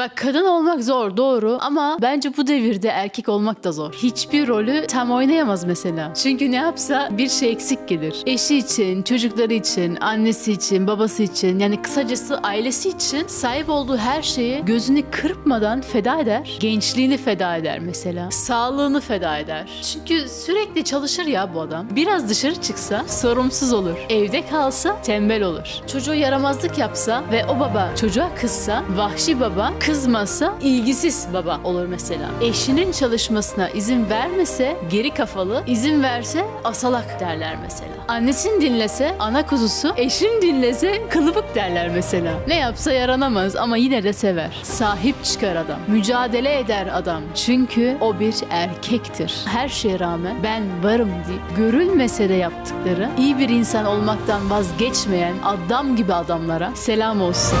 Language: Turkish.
Bak kadın olmak zor doğru ama bence bu devirde erkek olmak da zor. Hiçbir rolü tam oynayamaz mesela. Çünkü ne yapsa bir şey eksik gelir. Eşi için, çocukları için, annesi için, babası için yani kısacası ailesi için sahip olduğu her şeyi gözünü kırpmadan feda eder. Gençliğini feda eder mesela. Sağlığını feda eder. Çünkü sürekli çalışır ya bu adam. Biraz dışarı çıksa sorumsuz olur. Evde kalsa tembel olur. Çocuğu yaramazlık yapsa ve o baba çocuğa kızsa, vahşi baba, kızmasa ilgisiz baba olur mesela. Eşinin çalışmasına izin vermese geri kafalı, izin verse asalak derler mesela. Annesini dinlese ana kuzusu, eşini dinlese kılıbık derler mesela. Ne yapsa yaranamaz ama yine de sever. Sahip çıkar adam. Mücadele eder adam. Çünkü o bir erkektir. Her şeye rağmen ben varım deyip görülmese de yaptıkları iyi bir insan olmaktan vazgeçmeyen adam gibi adamlara selam olsun.